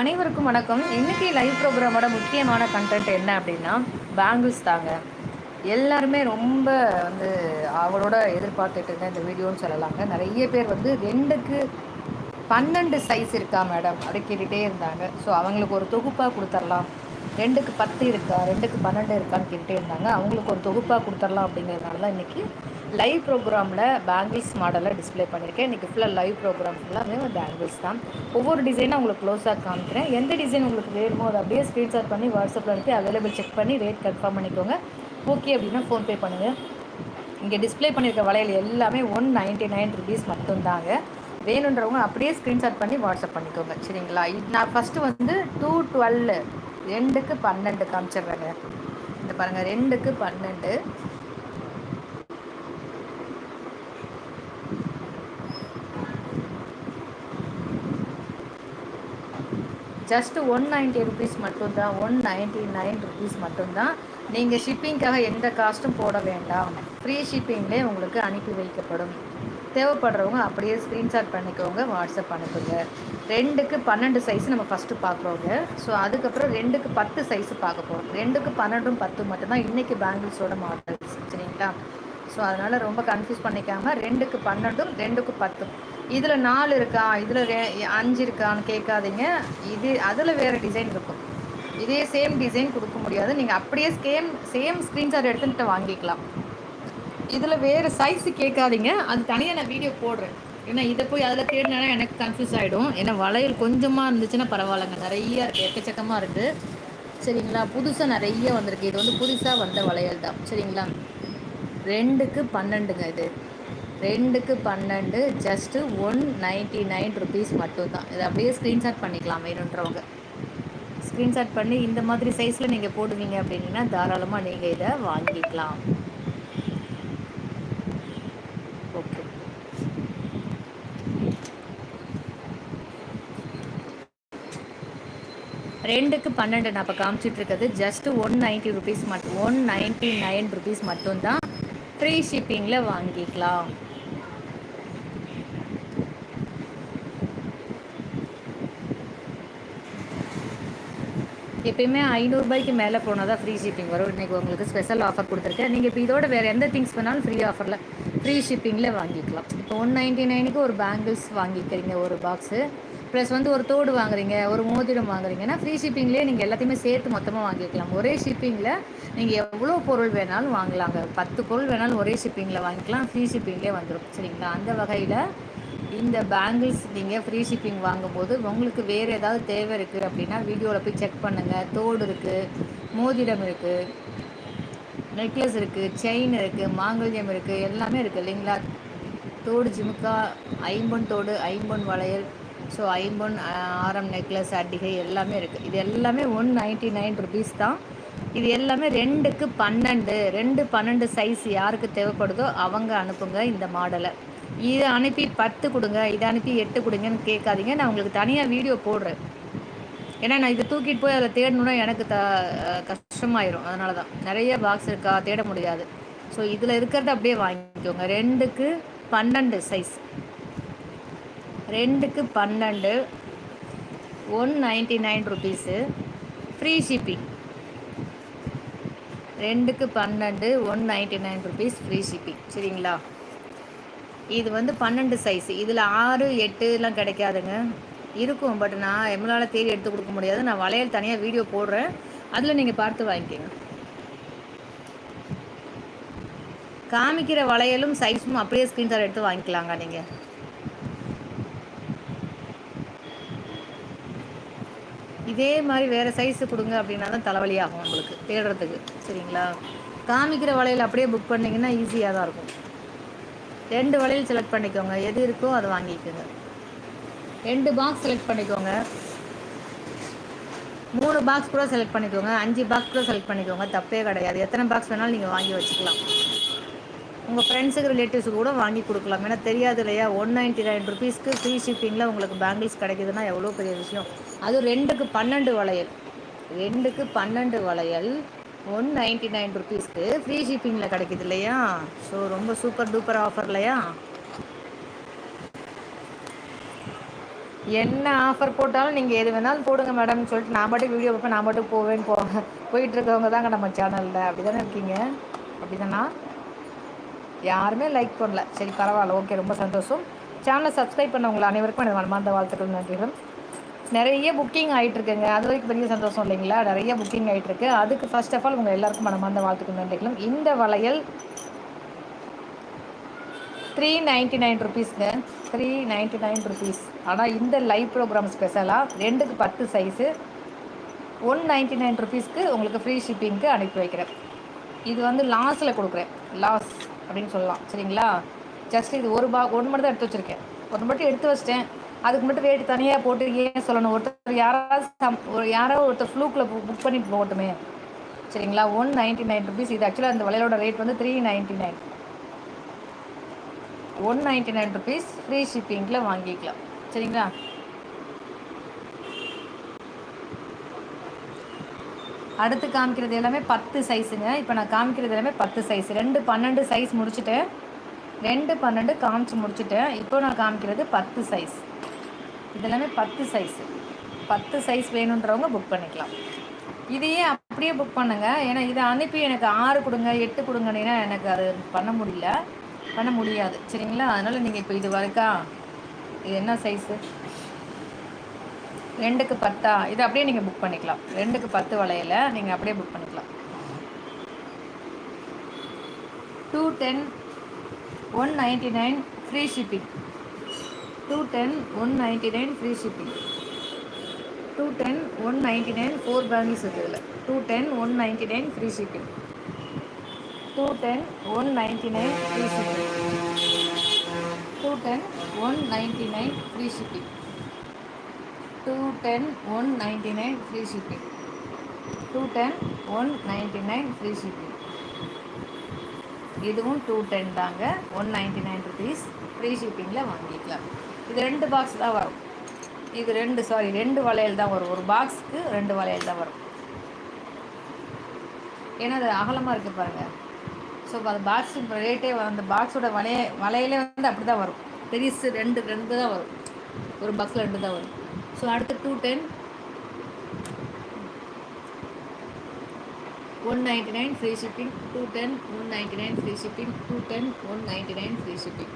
அனைவருக்கும் வணக்கம். இன்றைக்கி லைவ் ப்ரோக்ராமோட முக்கியமான கண்டென்ட் என்ன அப்படின்னா பேங்கிள்ஸ் தாங்க. எல்லாருமே ரொம்ப வந்து அவளோட எதிர்பார்த்துட்டு இருந்த இந்த வீடியோன்னு சொல்லலாங்க. நிறைய பேர் வந்து ரெண்டுக்கு பன்னெண்டு சைஸ் இருக்கா மேடம் அப்படி கேட்டுகிட்டே இருந்தாங்க. ஸோ அவங்களுக்கு ஒரு தொகுப்பாக கொடுத்துர்லாம். ரெண்டுக்கு பத்து இருக்கா? ரெண்டுக்கு பன்னெண்டு இருக்கான்னு கேட்டுகிட்டே இருந்தாங்க. அவங்களுக்கு ஒரு தொகுப்பாக கொடுத்துர்லாம் அப்படிங்கிறதுனால தான் இன்றைக்கி லைவ் ப்ரோக்ராமில் பேங்கிள்ஸ் மாடலை டிஸ்ப்ளே பண்ணியிருக்கேன் இன்றைக்கி ஃபுல்லாக லைவ் ப்ரோக்ராம் ஃபுல்லாமே பேங்கிள்ஸ் தான். ஒவ்வொரு டிசைனாக உங்களுக்கு க்ளோஸாக காமிக்கிறேன். எந்த டிசைன் உங்களுக்கு வேணுமோ அதை அப்படியே ஸ்க்ரீன்ஷாட் பண்ணி வாட்ஸ்அப்பில் அனுப்பி அவைலபிள் செக் பண்ணி ரேட் கன்ஃபார்ம் பண்ணிக்கோங்க. ஓகே அப்படின்னா ஃபோன்பே பண்ணுங்கள் இங்கே டிஸ்ப்ளே பண்ணியிருக்க வளையல் எல்லாமே ஒன் நைன்ட்டி நைன் ருபீஸ் மட்டும்தாங்க. வேணுன்றவங்க அப்படியே ஸ்க்ரீன்ஷாட் பண்ணி வாட்ஸ்அப் பண்ணிக்கோங்க. சரிங்களா? இது நான் ஃபஸ்ட்டு வந்து டூ டுவெல் ரெண்டுக்கு பன்னெண்டு காமிச்சிடுறேங்க. இந்த பாருங்கள் ரெண்டுக்கு பன்னெண்டு. ஜஸ்ட்டு ஒன் நைன்ட்டி ருபீஸ் மட்டும்தான் ஒன் நைன்ட்டி நைன் ருபீஸ் மட்டும்தான். நீங்கள் ஷிப்பிங்க்காக எந்த காஸ்ட்டும் போட வேண்டாம். ஃப்ரீ ஷிப்பிங்லேயே உங்களுக்கு அனுப்பி வைக்கப்படும். தேவைப்படுறவங்க அப்படியே ஸ்க்ரீன்ஷாட் பண்ணிக்கோங்க வாட்ஸ்அப் அனுப்புங்க. ரெண்டுக்கு பன்னெண்டு சைஸ் நம்ம ஃபஸ்ட்டு பார்க்குறோங்க. ஸோ அதுக்கப்புறம் ரெண்டுக்கு பத்து சைஸ் பார்க்க போகிறோம் ரெண்டுக்கு பன்னெண்டும் பத்து மட்டும்தான் இன்றைக்கி பேங்கிள்ஸோட மாடல்ஸ் சரிங்களா? ஸோ அதனால் ரொம்ப கன்ஃபியூஸ் பண்ணிக்காமல் ரெண்டுக்கு பன்னெண்டும் ரெண்டுக்கு பத்தும். இதில் நாலு இருக்கா? இதில் அஞ்சு இருக்கான்னு கேட்காதீங்க. இது அதில் வேறு டிசைன் இருக்கும். இதே சேம் டிசைன் கொடுக்க முடியாது. நீங்கள் அப்படியே சேம் சேம் ஸ்க்ரீன்ஷாட் எடுத்துகிட்டு வாங்கிக்கலாம். இதில் வேறு சைஸு கேட்காதீங்க. அது தனியாக நான் வீடியோ போடுறேன். ஏன்னா இதை போய் அதில் தேடினா எனக்கு கன்ஃபியூஸ் ஆகிடும் ஏன்னா வளையல் கொஞ்சமாக இருந்துச்சுன்னா பரவாயில்லங்க. நிறைய இருக்குது எக்கச்சக்கமாக இருக்குது சரிங்களா? புதுசாக நிறைய வந்திருக்கு. இது வந்து புதுசாக வந்த வளையல் தான். சரிங்களா? ரெண்டுக்கு பன்னெண்டுங்க இது. ரெண்டுக்கு பன்னெண்டு just one ninety nine rupees மட்டும்தான். இதை அப்படியே ஸ்க்ரீன்ஷாட் பண்ணிக்கலாம் வேணுன்றவங்க. ஸ்க்ரீன்ஷாட் பண்ணி இந்த மாதிரி சைஸில் நீங்கள் போடுவீங்க அப்படின்னா தாராளமாக நீங்கள் இதை வாங்கிக்கலாம். ஓகே ரெண்டுக்கு பன்னெண்டு நான் இப்போ காமிச்சிட்ருக்கிறது ஜஸ்ட்டு ஒன் நைன்ட்டி ருபீஸ் மட்டும் ஒன் நைன்ட்டி நைன் ருபீஸ் மட்டும்தான் ஃப்ரீ ஷிப்பிங்கில் வாங்கிக்கலாம். எப்பயுமே ஐநூறுரூபாய்க்கு மேலே போனால் தான் ஃப்ரீ ஷிப்பிங் வரும். இன்றைக்கி உங்களுக்கு ஸ்பெஷல் ஆஃபர் கொடுத்துருக்கேன். நீங்கள் இப்போ இதோட வேறு எந்த திங்ஸ் வேணாலும் ஃப்ரீ ஆஃபரில் ஃப்ரீ ஷிப்பிங்கில் வாங்கிக்கலாம். இப்போ ஒன் நைன்ட்டி நைனுக்கு ஒரு பேங்கிள்ஸ் வாங்கிக்கிறீங்க ஒரு பாக்ஸு ப்ளஸ் வந்து ஒரு தோடு வாங்குறீங்க ஒரு மோதிரம் வாங்குறீங்கன்னா ஃப்ரீ ஷிப்பிங்லேயே நீங்கள் எல்லாத்தையுமே சேர்த்து மொத்தமாக வாங்கிக்கலாம். ஒரே ஷிப்பிங்கில் நீங்கள் எவ்வளோ பொருள் வேணாலும் வாங்கலாங்க. பத்து பொருள் வேணாலும் ஒரே ஷிப்பிங்கில் வாங்கிக்கலாம். ஃப்ரீ ஷிப்பிங்லேயே வந்துடும் சரிங்களா? அந்த வகையில் இந்த பேங்கிள்ஸ் நீங்கள் ஃப்ரீ ஷிப்பிங் வாங்கும்போது உங்களுக்கு வேறு ஏதாவது தேவை இருக்குது அப்படின்னா வீடியோவில் போய் செக் பண்ணுங்கள் தோடு இருக்குது மோதிரம் இருக்குது நெக்லஸ் இருக்குது செயின் இருக்குது மாங்கல்யம் இருக்குது எல்லாமே இருக்குது இல்லைங்களா? தோடு ஜிமுக்கா ஐம்பொன் தோடு ஐம்பொன் வளையல் ஸோ ஐம்பொன் ஆரம் நெக்லஸ் அட்டிகை எல்லாமே இருக்குது இது எல்லாமே ஒன் நைன்ட்டி நைன் ருபீஸ் தான். இது எல்லாமே ரெண்டுக்கு பன்னெண்டு ரெண்டு பன்னெண்டு சைஸ் யாருக்கு தேவைப்படுதோ அவங்க அனுப்புங்க இந்த மாடலை இதை அனுப்பி பத்து கொடுங்க இதை அனுப்பி எட்டு கொடுங்கன்னு கேட்காதீங்க. நான் உங்களுக்கு தனியாக வீடியோ போடுறேன். ஏன்னா நான் இதை தூக்கிட்டு போய் அதில் தேடணுன்னா எனக்கு த கஷ்டமாயிரும். அதனால தான் நிறைய பாக்ஸ் இருக்கா தேட முடியாது. ஸோ இதில் இருக்கிறத அப்படியே வாங்கிக்கோங்க. ரெண்டுக்கு பன்னெண்டு சைஸ் ரெண்டுக்கு பன்னெண்டு. One ninety nine rupees free shipping ரெண்டுக்கு பன்னெண்டு one ninety nine rupees free shipping சரிங்களா? இது வந்து பன்னெண்டு சைஸ் இதில் ஆறு எட்டுலாம் கிடைக்காதுங்க. இருக்கும். பட் நான் எம்மளால் தேடி எடுத்து கொடுக்க முடியாது. நான் வளையல் தனியாக வீடியோ போடுறேன். அதில் நீங்கள் பார்த்து வாங்கிக்கோங்க. காமிக்கிற வளையலும் சைஸும் அப்படியே ஸ்க்ரீன்ஷாட் எடுத்து வாங்கிக்கலாங்க நீங்கள் இதே மாதிரி வேறு சைஸு கொடுங்க அப்படின்னா தான் தலைவலி ஆகும் உங்களுக்கு. தேடுறதுக்கு. சரிங்களா? காமிக்கிற வளையல் அப்படியே புக் பண்ணிங்கன்னா ஈஸியாக தான் இருக்கும். ரெண்டு வளையல் செலக்ட் பண்ணிக்கோங்க. எது இருக்கோ அதை வாங்கிக்கோங்க. ரெண்டு பாக்ஸ் செலக்ட் பண்ணிக்கோங்க. மூணு பாக்ஸ் கூட செலக்ட் பண்ணிக்கோங்க. அஞ்சு பாக்ஸ் கூட செலக்ட் பண்ணிக்கோங்க. தப்பே கிடையாது. எத்தனை பாக்ஸ் வேணாலும் நீங்கள் வாங்கி வச்சுக்கலாம். உங்கள் ஃப்ரெண்ட்ஸுக்கு ரிலேட்டிவ்ஸுக்கு கூட வாங்கி கொடுக்கலாம். ஏன்னா தெரியாது இல்லையா? ஒன் நைன்ட்டி நைன் ருபீஸ்க்கு ஃப்ரீ ஷிப்பிங்கில் உங்களுக்கு பேங்கிள்ஸ் கிடைக்குதுன்னா எவ்வளோ பெரிய விஷயம்? அதுவும் ரெண்டுக்கு பன்னெண்டு வளையல். ரெண்டுக்கு பன்னெண்டு வளையல். ஒன் நைன்ட்டி நைன் ருபீஸ்க்கு ஃப்ரீ ஷிப்பிங்கில் கிடைக்குது இல்லையா? ஸோ ரொம்ப சூப்பர் டூப்பர் ஆஃபர் இல்லையா? என்ன ஆஃபர் போட்டாலும் நீங்கள் எது வேணாலும் போடுங்க மேடம் சொல்லிட்டு நான் மட்டும் வீடியோ பார்ப்பேன் நான் மட்டும் போவேன்னு போ போயிட்டு இருக்கவங்க தாங்க நம்ம சேனலில் அப்படி தானே இருக்கீங்க? அப்படிதானா? யாருமே லைக் பண்ணல. சரி பரவாயில்ல. ஓகே ரொம்ப சந்தோஷம். சேனலை சப்ஸ்கிரைப் பண்ணவங்களை அனைவருக்கும் எனது மனமார்ந்த வாழ்த்துக்கள் நன்றிகள். நிறைய புக்கிங் ஆகிட்டு இருக்குங்க அது வரைக்கும் பெரிய சந்தோஷம் இல்லைங்களா? நிறைய புக்கிங் ஆகிட்டு இருக்கு அதுக்கு ஃபர்ஸ்ட் ஆஃப் ஆல் உங்கள் எல்லாருக்கும் மனமார்ந்த வாழ்த்துக்கள் நன்றிகளும். இந்த வளையல் த்ரீ நைன்ட்டி நைன் ருபீஸ்ங்க த்ரீ நைன்ட்டி நைன் ருபீஸ் ஆனால் இந்த லைவ் ப்ரோக்ராம் ஸ்பெஷலாக ரெண்டுக்கு பத்து சைஸு ஒன் நைன்ட்டி நைன் ருபீஸ்க்கு உங்களுக்கு ஃப்ரீ ஷிப்பிங்க்கு அனுப்பி வைக்கிறேன். இது வந்து லாஸில் கொடுக்குறேன். லாஸ் அப்படின்னு சொல்லலாம். சரிங்களா? ஜஸ்ட் இது ஒரு பா ஒன்று மட்டும் தான் எடுத்து வச்சுருக்கேன். ஒன்று மட்டும் எடுத்து வச்சிட்டேன். அதுக்கு மட்டும் ரேட்டு தனியாக போட்டு ஏன் சொல்லணும். ஒருத்தர் யாராவது சம் ஒரு யாராவது ஒருத்தர் ஃப்ளூக்கில் புக் பண்ணி போகட்டுமே சரிங்களா? ஒன் நைன்ட்டி நைன் ருபீஸ் இது ஆக்சுவலாக அந்த வளையலோட ரேட் வந்து three ninety nine one ninety nine rupees free ஷிப்பிங்கில் வாங்கிக்கலாம். சரிங்களா? அடுத்து காமிக்கிறது எல்லாமே பத்து சைஸுங்க இப்போ நான் காமிக்கிறது எல்லாமே பத்து சைஸ் ரெண்டு பன்னெண்டு சைஸ் முடிச்சுட்டேன். ரெண்டு பன்னெண்டு காமிச்சு முடிச்சுட்டேன். இப்போ நான் காமிக்கிறது பத்து சைஸ் இதெல்லாமே பத்து சைஸு பத்து சைஸ் வேணுன்றவங்க புக் பண்ணிக்கலாம். இதையே அப்படியே புக் பண்ணுங்கள் ஏன்னா இதை அனுப்பி எனக்கு ஆறு கொடுங்க எட்டு கொடுங்கன்னா எனக்கு அது பண்ண முடியல. பண்ண முடியாது. சரிங்களா? அதனால் நீங்கள் இப்போ இது வரைக்கா இது என்ன சைஸு ரெண்டுக்கு பத்தா? இது அப்படியே நீங்கள் புக் பண்ணிக்கலாம். ரெண்டுக்கு பத்து வளையல நீங்கள் அப்படியே புக் பண்ணிக்கலாம். Two ten one ninety nine free shipping two ten one ninety nine free shipping two ten one ninety nine four bangles இருக்குது இதில் two ten one ninety nine free shipping two ten one ninety nine free shipping two ten one ninety nine free shipping two ten one ninety nine free shipping two ten one ninety nine free shipping இதுவும் two ten தாங்க. One ninety nine rupees free ஷிப்பிங்கில் வாங்கிக்கலாம். இது ரெண்டு box தான் வரும். இது ரெண்டு sorry ரெண்டு வளையல் தான் வரும். ஒரு பாக்ஸுக்கு ரெண்டு வளையல் தான் வரும். ஏன்னா அது அகலமாக இருக்குது பாருங்கள் ஸோ அந்த பாக்ஸ் ரேட்டே அந்த பாக்ஸோட வளைய வளையலே வந்து அப்படி தான் வரும். பெருசு ரெண்டு ரெண்டு தான் வரும். ஒரு பாக்ஸில் ரெண்டு தான் வரும். ஸோ அடுத்து two ten one ninety nine free shipping two ten one ninety nine free shipping two ten one ninety nine free shipping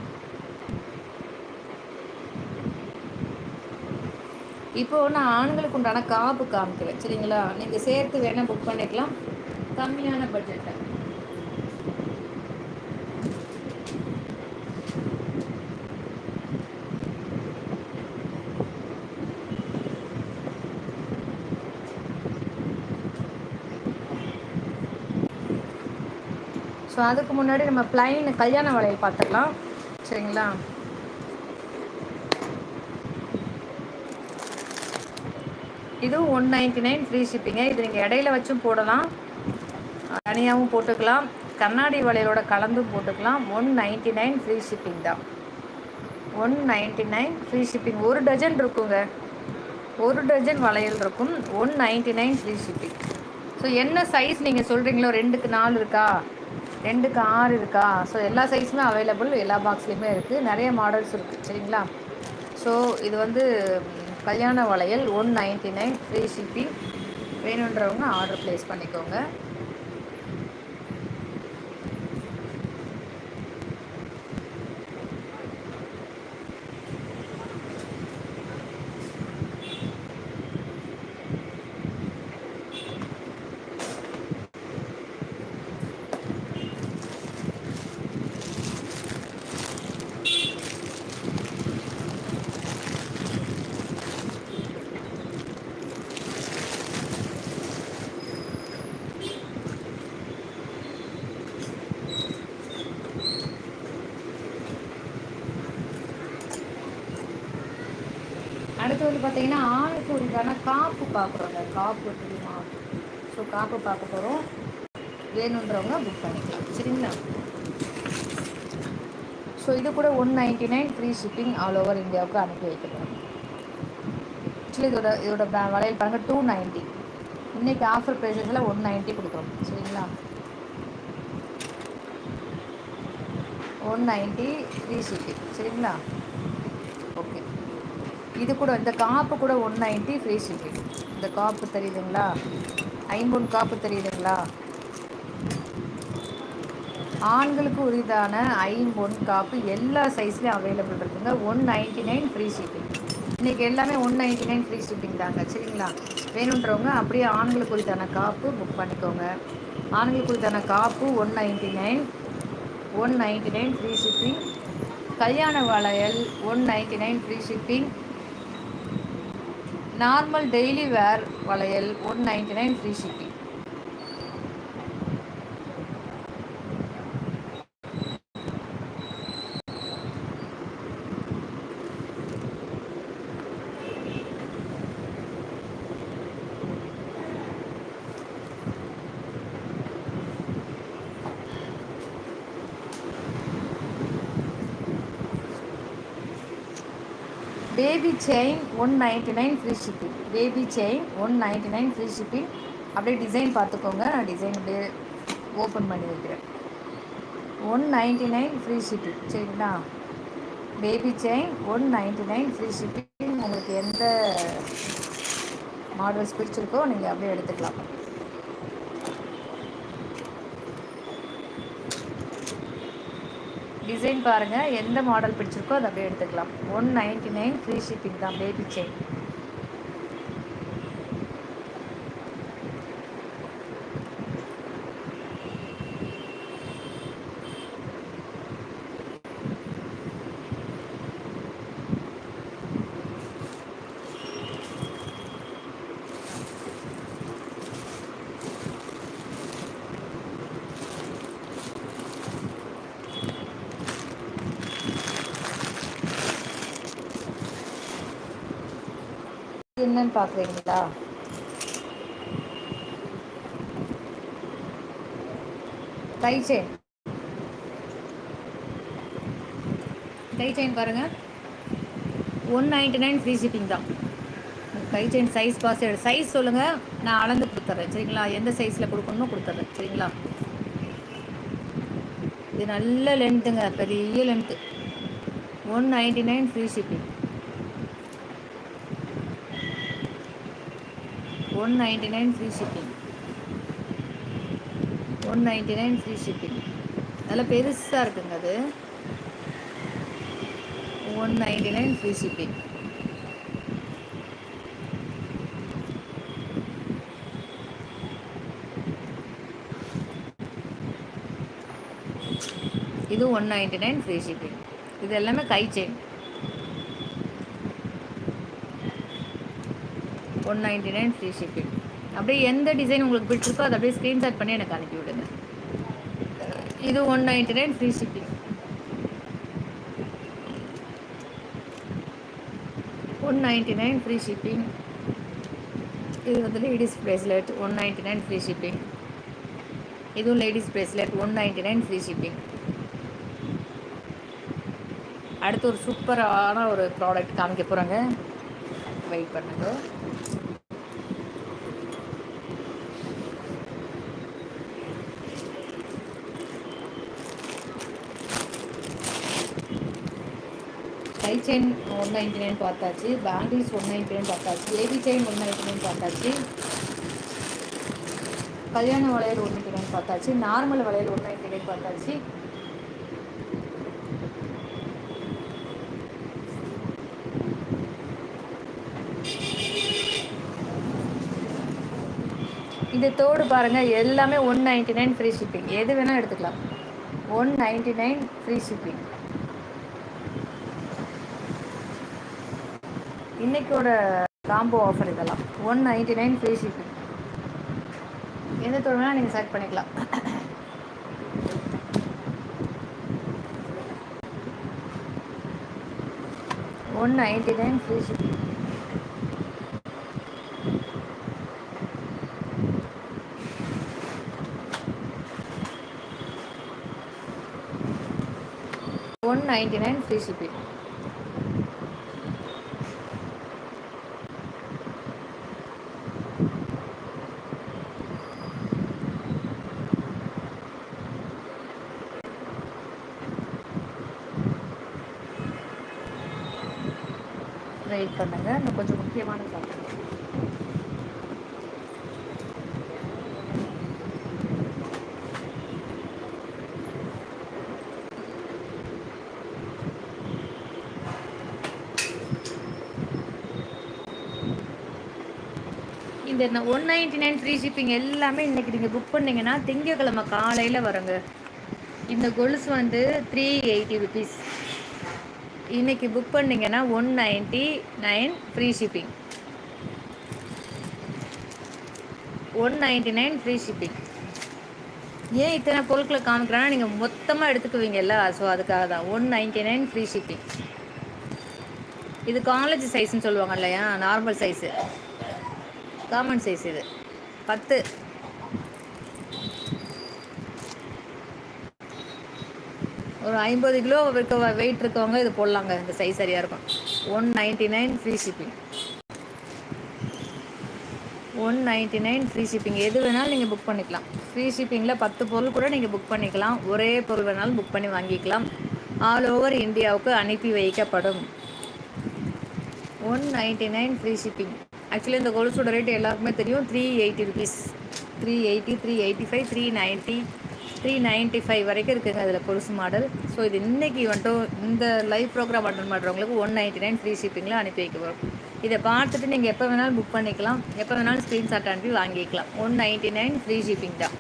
இப்போ நான் ஆண்களுக்கு உண்டான காப்பு காமிக்கிறேன் சரிங்களா? நீங்கள் சேர்த்து வேணால் புக் பண்ணிக்கலாம். கம்மியான பட்ஜெட்டை ஸோ அதுக்கு முன்னாடி நம்ம பிளைன் கல்யாண வளையல் பார்த்துக்கலாம் சரிங்களா? இதுவும் ஒன் நைன்டி நைன் ஃப்ரீ ஷிப்பிங்க இது நீங்கள் இடையில வச்சும் போடலாம். தனியாகவும் போட்டுக்கலாம். கண்ணாடி வளையலோட கலந்தும் போட்டுக்கலாம். One ninety nine free shipping தான். One ninety nine free shipping ஒரு டஜன் இருக்குங்க. ஒரு டஜன் வளையல் இருக்கும். One ninety nine free shipping so என்ன சைஸ் நீங்கள் சொல்கிறீங்களோ ரெண்டுக்கு நாலு இருக்கா? ரெண்டுக்கு ஆறு இருக்கா? ஸோ எல்லா சைஸுமே அவைலபிள் எல்லா பாக்ஸ்லேயுமே இருக்குது நிறைய மாடல்ஸ் இருக்குது சரிங்களா? ஸோ இது வந்து கல்யாண வளையல் one ninety nine free shipping வேணுன்றவங்க ஆர்டர் ப்ளேஸ் பண்ணிக்கோங்க அடுத்து வந்து பார்த்தீங்கன்னா ஆணுக்கு உண்டான காப்பு பார்க்குறோங்க காப்பு தெரியுமா? ஸோ காப்பு பார்க்க போகிறோம் வேணுன்றவங்க புக் பண்ணிக்கலாம். சரிங்களா? ஸோ இது கூட one ninety nine free shipping all over இந்தியாவுக்கு அனுப்பி வைக்கிறோம். ஆக்சுவலி இதோட இதோட ப- வளையல் பாருங்கள் டூ நைன்ட்டி இன்றைக்கி ஆஃபர் ப்ரைஸஸில் ஒன் நைன்ட்டி கொடுக்குறோம். சரிங்களா? ஒன் நைன்ட்டி ஃப்ரீ ஷிப்பிங் சரிங்களா? இது கூட இந்த காப்பு கூட ஒன் நைன்ட்டி ஃப்ரீ ஷிப்பிங் இந்த காப்பு தெரியுதுங்களா? ஐம்பொன் காப்பு தெரியுதுங்களா? ஆண்களுக்கு உரிதான ஐம்பொன் காப்பு எல்லா சைஸ்லேயும் அவைலபிள் இருக்குங்க. One ninety nine free shipping இன்றைக்கி எல்லாமே one ninety nine free shipping தாங்க சரிங்களா? வேணுன்றவங்க அப்படியே ஆண்களுக்கு உரிதான காப்பு புக் பண்ணிக்கோங்க. ஆண்களுக்கு உரித்தான காப்பு one ninety nine one ninety nine free shipping கல்யாண வளையல் one ninety nine free shipping normal daily wear வளையல் one ninety nine free shipping baby chain one ninety nine free shipping baby chain one ninety nine free shipping அப்படியே design பார்த்துக்கோங்க. நான் design அப்படியே open பண்ணி வைக்கிறேன். One ninety nine free shipping சரிங்களா? Baby chain one ninety nine free shipping உங்களுக்கு எந்த models பிடிச்சிருக்கோ நீங்கள் அப்படியே எடுத்துக்கலாம். டிசைன் பாருங்கள் எந்த மாடல் பிடிச்சிருக்கோ அதை அப்படியே எடுத்துக்கலாம். One ninety nine free shipping தான் பேபி செயின் என்னன்னு பார்க்குறீங்களா? Tie chain. கை செயின் பாருங்கள் one ninety nine free shipping தான். கை செயின் சைஸ் பாஸ் சைஸ் சொல்லுங்கள் நான் அளந்து கொடுத்துட்றேன் சரிங்களா? எந்த சைஸில் கொடுக்கணுமோ கொடுத்துட்றேன் சரிங்களா? இது நல்ல லென்த்துங்க பெரிய length one ninety nine free shipping. One ninety nine free shipping one ninety nine free shipping நல்லா பெருசாக இருக்குங்க அது. One ninety nine free shipping இது one ninety nine free shipping இது எல்லாமே கை chain one ninety nine free shipping அப்படியே எந்த design உங்களுக்கு பிடிச்சிருக்கோ அதை அப்படியே ஸ்க்ரீன்ஷாட் பண்ணி எனக்கு அனுப்பி விடுங்க. இது one ninety nine free shipping one ninety nine free shipping இது வந்து ladies bracelet one ninety nine free shipping இதுவும் ladies bracelet one ninety nine free shipping அடுத்து ஒரு சூப்பரான ஒரு ப்ராடக்ட் காமிக்க போகிறாங்க வெயிட் பண்ணுங்கள் கை செயின் ஒன் நைன்டி நைன் பார்த்தாச்சு. பேங்கிள்ஸ் ஒன் நைன்டி நைன் பார்த்தாச்சு. AB chain one ninety nine பார்த்தாச்சு. கல்யாண வளையல் ஒன் நைன்டி நைன் பார்த்தாச்சு. நார்மல் வளையல் ஒன் நைன்டி நைன் பார்த்தாச்சு. இது தோடு பாருங்கள் எல்லாமே one ninety nine free shipping எது வேணால் எடுத்துக்கலாம். One ninety nine free shipping இன்றைக்கோட combo offer இதெல்லாம். One ninety nine free shipping எந்த தோடு வேணால் நீங்கள் செலக்ட் பண்ணிக்கலாம். One ninety nine free shipping one ninety nine free shipping wait பண்ணுங்கள் இன்னும் கொஞ்சம் முக்கியமான பார்க்கணும் இந்த one ninety nine free shipping எல்லாமே இன்றைக்கி நீங்கள் புக் பண்ணிங்கன்னா திங்கக்கிழமை காலையில் வருங்க. இந்த கொலுசு வந்து த்ரீ எயிட்டி ருபீஸ் இன்றைக்கி புக் பண்ணிங்கன்னா one ninety nine free shipping one ninety nine free shipping ஏன் இத்தனை பொருட்களை காமிக்கிறேன்னா நீங்கள் மொத்தமாக எடுத்துக்குவீங்கல்ல ஸோ அதுக்காக தான். One ninety nine free shipping இது காலேஜ் சைஸ்ன்னு சொல்லுவாங்க இல்லையா? நார்மல் சைஸு காமன் சைஸ் இது. பத்து. ஒரு ஐம்பது கிலோ இருக்க வெயிட் இருக்கவங்க இது போடலாங்க. இந்த சைஸ் சரியாக இருக்கும். One ninety nine free shipping one ninety nine free shipping எது வேணாலும் நீங்கள் புக் பண்ணிக்கலாம். ஃப்ரீ ஷிப்பிங்கில் பத்து பொருள் கூட நீங்கள் புக் பண்ணிக்கலாம். ஒரே பொருள் வேணாலும் புக் பண்ணி வாங்கிக்கலாம். ஆல் ஓவர் இந்தியாவுக்கு அனுப்பி வைக்கப்படும். One ninety nine free shipping actually இந்த கொலுசோட ரேட் எல்லாருக்குமே தெரியும். Three eighty rupees three eighty three eighty five three ninety three ninety five வரைக்கும் இருக்குங்க அதில் கொலுசு மாடல் ஸோ இது இன்றைக்கி வந்துட்டும் இந்த லைவ் ப்ரோக்ராம் அட்டன் பண்ணுறவங்களுக்கு ஒன் நைன்ட்டி நைன் ஃப்ரீ ஷிப்பிங்கில் அனுப்பி வைக்க வரும் இதை பார்த்துட்டு நீங்கள் எப்போ வேணாலும் புக் பண்ணிக்கலாம். எப்போ வேணாலும் ஸ்க்ரீன்ஷாட் அனுப்பி வாங்கிக்கலாம். One ninety nine free shipping தான்.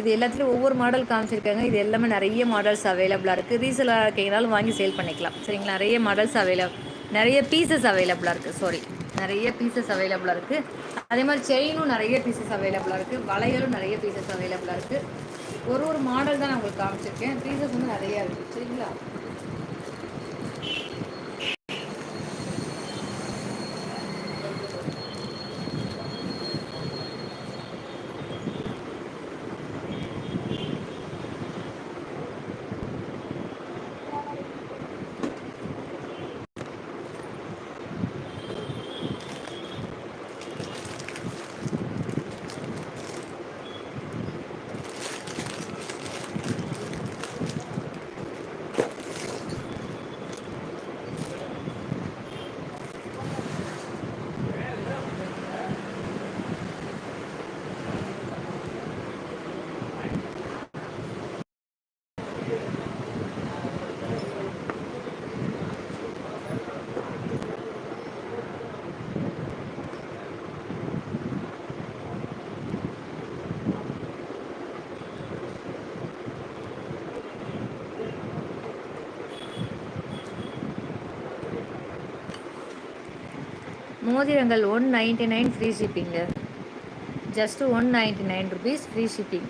இது எல்லாத்துலேயும் ஒவ்வொரு மாடல் காமிச்சிருக்காங்க. இது எல்லாமே நிறைய மாடல்ஸ் அவைலபிளாக இருக்குது ரீசெல்லாக இருக்கீங்கனாலும் வாங்கி சேல் பண்ணிக்கலாம். சரிங்களா? நிறைய மாடல்ஸ் அவைலபிள் நிறைய பீசஸ் அவைலபிளாக இருக்குது சாரி நிறைய பீசஸ் அவைலபிளாக இருக்குது அதே மாதிரி செயினும் நிறைய பீசஸ் அவைலபிளாக இருக்குது வளையலும் நிறைய பீசஸ் அவைலபிளாக இருக்குது ஒரு ஒரு மாடல் தான் நான் உங்களுக்கு காமிச்சிருக்கேன். பீசஸ் வந்து நிறையா இருக்குது சரிங்களா? மோதிரங்கள் one ninety nine free ஷிப்பிங்க just one ninety nine rupees free shipping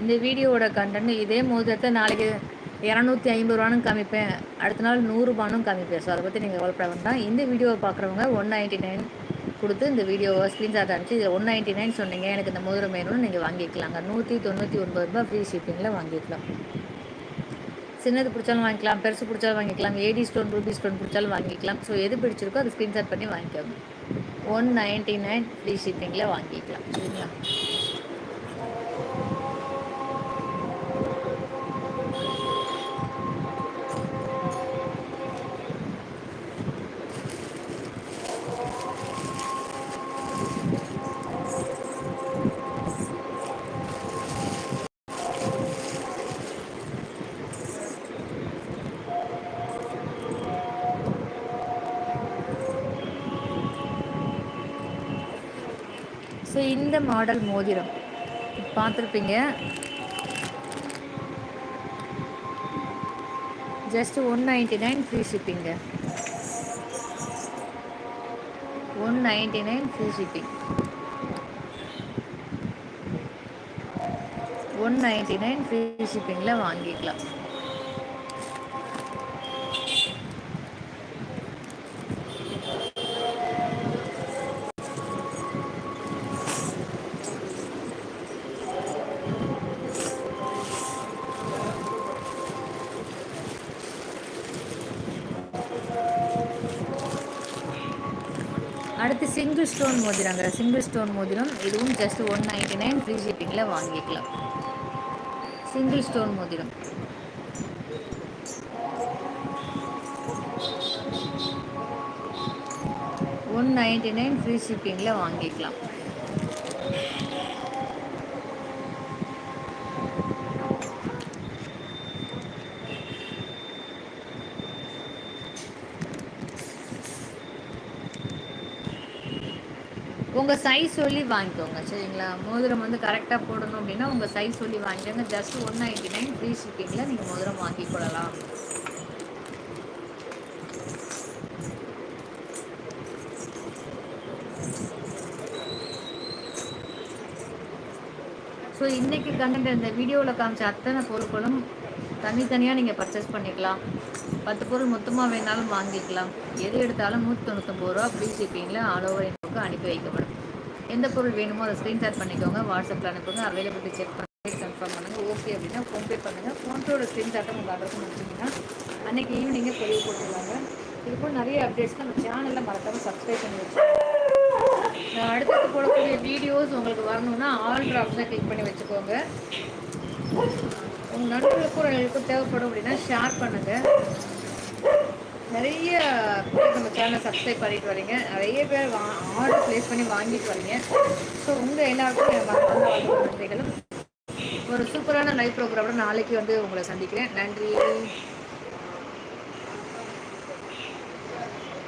இந்த வீடியோவோட கண்டென்ட் இதே மோதிரத்தை நாளைக்கு இரநூத்தி ஐம்பது ரூபான்னு காமிப்பேன். அடுத்த நாள் நூறுரூபானும் காமிப்பேன். ஸோ அதை பற்றி நீங்கள் கவலைப்பட வேண்டாம். இந்த வீடியோவை பார்க்குறவங்க ஒன் நைன்ட்டி நைன் கொடுத்து இந்த வீடியோவை ஸ்க்ரீன்ஷாட் அனுப்பிச்சு இதில் ஒன் நைன்ட்டி நைன் சொன்னீங்க. எனக்கு இந்த மோதிரம் வேணும்னு நீங்கள் வாங்கிக்கலாங்க. நூற்றி தொண்ணூற்றி ஒன்பது ரூபாய் ஃப்ரீ ஷிப்பிங்கில் வாங்கிக்கலாம். சின்னது பிடிச்சாலும் வாங்கிக்கலாம் பெருசு பிடிச்சாலும் வாங்கிக்கலாம் ஏடி ஸ்டோன் ரூபி ஸ்டோன் பிடிச்சாலும் வாங்கிக்கலாம். ஸோ எது பிடிச்சிருக்கோ அது ஸ்க்ரீன்ஷாட் பண்ணி வாங்கிக்கோங்க. ஒன் நைன்ட்டி நைன் ஃப்ரீ ஷிப்பிங்கில் வாங்கிக்கலாம். சரிங்களா ஸோ இந்த மாடல் மோதிரம். பார்த்துருப்பீங்க. Just one ninety nine free ஷிப்பிங்க one ninety nine free shipping one ninety nine free ஷிப்பிங்கில் வாங்கிக்கலாம். சிங்கிள் ஸ்டோன் மோதிரங்க. சிங்கிள் ஸ்டோன் மோதிரம். இதுவும் just one ninety nine free ஷிப்பிங்கில் வாங்கிக்கலாம். சிங்கிள் ஸ்டோன் மோதிரம். ஒன் நைன்டி நைன் ஃப்ரீ ஷிப்பிங்கில் வாங்கிக்கலாம். உங்கள் சைஸ் சொல்லி வாங்கிக்கோங்க சரிங்களா? மோதிரம் வந்து கரெக்டாக போடணும் அப்படின்னா உங்கள் சைஸ் சொல்லி வாங்கிக்கோங்க. Just one ninety nine free ஷிப்பிங்கில் நீங்கள் மோதிரம் வாங்கி கொள்ளலாம். ஸோ இன்றைக்கி கண்டென்ட் இந்த வீடியோவில் காமிச்ச அத்தனை பொருட்களும் தனித்தனியாக நீங்கள் பர்ச்சேஸ் பண்ணிக்கலாம். பத்து பொருள் மொத்தமாக வேணாலும் வாங்கிக்கலாம். எது எடுத்தாலும் நூற்றி தொண்ணூத்தொம்பது ரூபா ஃப்ரீ ஷிப்பிங்கில் ஆல் ஓவர் இந்தியாவுக்கு அனுப்பி வைக்கப்படும். எந்த பொருள் வேணுமோ அதை ஸ்க்ரீன்ஷாட் பண்ணிக்கோங்க வாட்ஸ்அப்பில் அனுப்புங்க அவைலபிலிட்டி செக் பண்ணி கன்ஃபார்ம் பண்ணுங்கள் ஓகே அப்படின்னா ஃபோன்பே பண்ணுங்கள் ஃபோன்பேயோட ஸ்க்ரீன்ஷாட்டை உங்கள் அட்ரஸ் முடிச்சிங்கன்னா அன்றைக்கி ஈவினிங்கே தெளிவு போட்டுருவாங்க. இது போல் நிறைய அப்டேட்ஸ் நம்ம சேனலில் மறக்காமல் சப்ஸ்கிரைப் பண்ணி வச்சுக்கோங்க. அடுத்தது போடக்கூடிய வீடியோஸ் உங்களுக்கு வரணும்னா ஆல் ட்ராப்ஸை கிளிக் பண்ணி வச்சுக்கோங்க. உங்கள் நண்பர்களுக்கும் எங்களுக்கும் தேவைப்படும் அப்படின்னா ஷேர் பண்ணுங்கள் நிறைய பேர் நம்ம சேனலை சப்ஸ்கிரைப் பண்ணிட்டு வரீங்க. நிறைய பேர் வா ஆர்டர் ப்ளேஸ் பண்ணி வாங்கிட்டு வரீங்க. ஸோ உங்கள் எல்லாருக்கும் நன்றிகளும். ஒரு சூப்பரான லைவ் ப்ரோக்ராமோட நாளைக்கு வந்து உங்களை சந்திக்கிறேன். நன்றி.